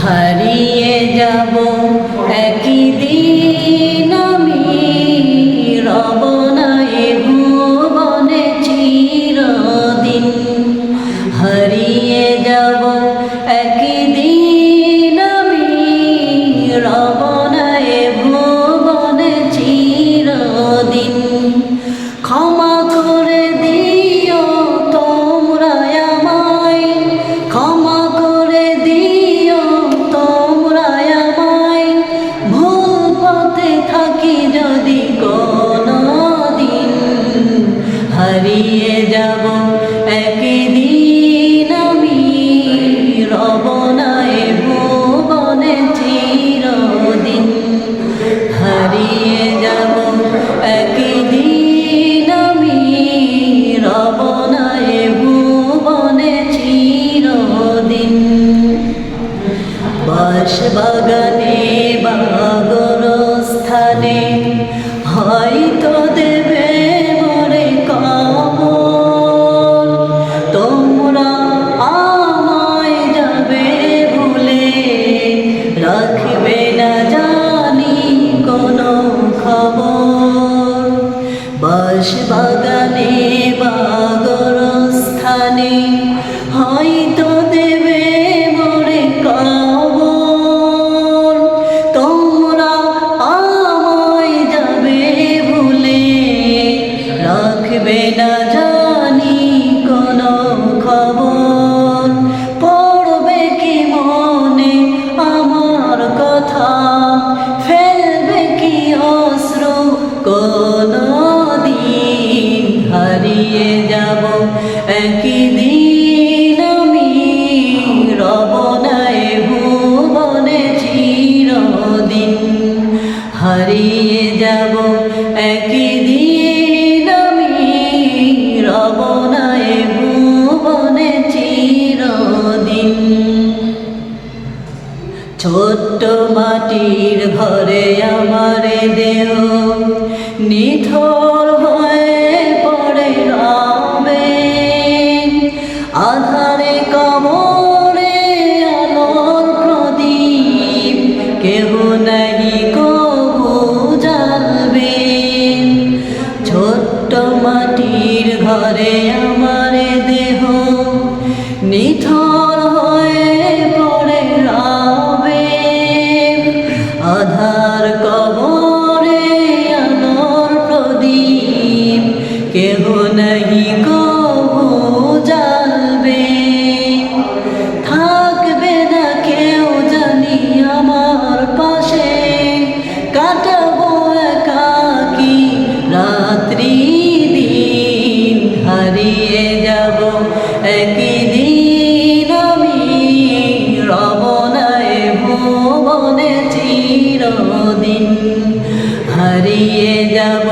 হারিয়ে যাব। একই দিন আমি রব এ ভুবনে চিরদিন হারিয়ে যাব। একই পথে যদি কোনো দিন হারিয়ে যাব, একদিন আমি রব না এ ভুবনে চিরদিন। হারিয়ে যাব, একদিন আমি রব না এ ভুবনে চিরদিন। বাস বাগানে রাখবে না জানি কোনো খবর। বাস বাগানে বাগর স্থানে হয়তো দেবে মরে কবর। তোমরা আমায় যাবে ভুলে রাখবে না যাব। একই দিন আমি রব না এ ভুবনে চিরদিন। ছোট্ট মাটির ঘরে আমার দেহ নিথর হয়ে পড়ে রবে। আধারে কমরে আলোর প্রদীপ, কেহ নাহি ঘরে আমার দেহ। নিথর হয়ে পড়ে রবে। আধার কবরে আলোর প্রদীপ। কেহ নাহি হারিয়ে যাব